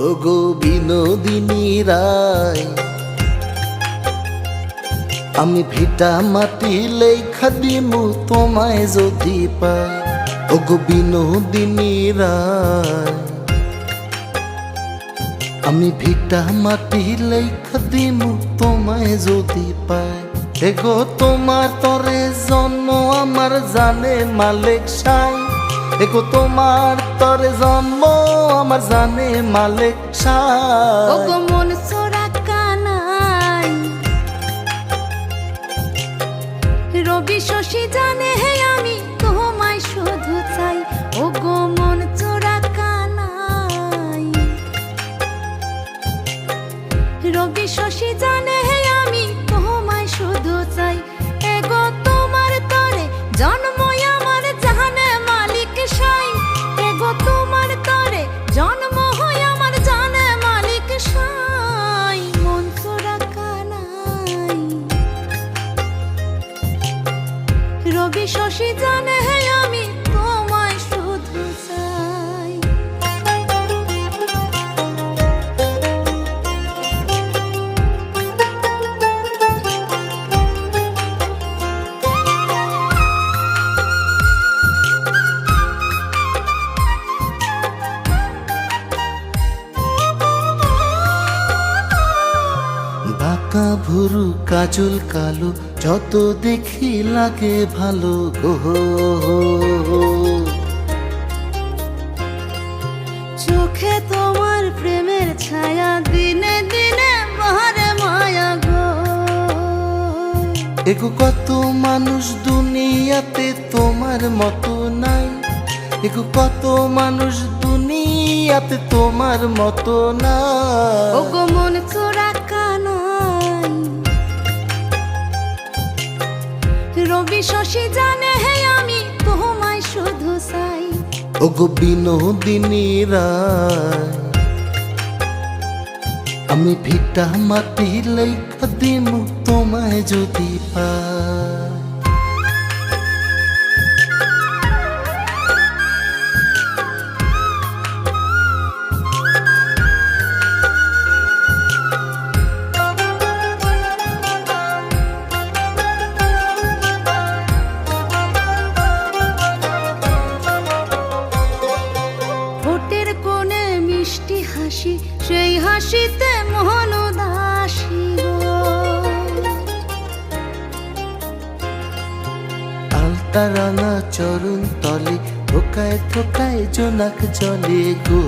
ওগো বিনোদিনী রায়, আমি ভিটা মাটি লেখা দিমু তোমায় যদি পাই। ওগো বিনোদিনী রায়, আমি ভিটা মাটি লেখা দিমু তোমায় যদি পাই। এগো তোমার তরে জন্ম আমার জানে মালিক সাই। এগো তোমার তরে জন্ম, আমার জানে সাই ওগো মন সোরা কানাই। রবি শশী জানে হে রবি শশী জানে বাঁকা ভুরু কাজল কালো যত দেখি লাগে ভালো গো চোখে তোমার প্রেমের ছায়া দিনে দিনে বাহারে মায়া গো। এগো কত মানুষ দুনিয়াতে তোমার মতো নাই। এগো কত মানুষ দুনিয়াতে তোমার মতো না ওগো মন রবি শশী জানে, হে আমি তোমায় শুধু চাই। ওগো বিনোদিনী রায়, আমি ভিটা মাটি লেখা দিমু তোমায় যদি পাই। মিষ্টি হাসি সেই হাসিতে মোহন দাসী আলতারানা চরণ তলে ঠোকায় ঠোকায় জোনাক জলে গো।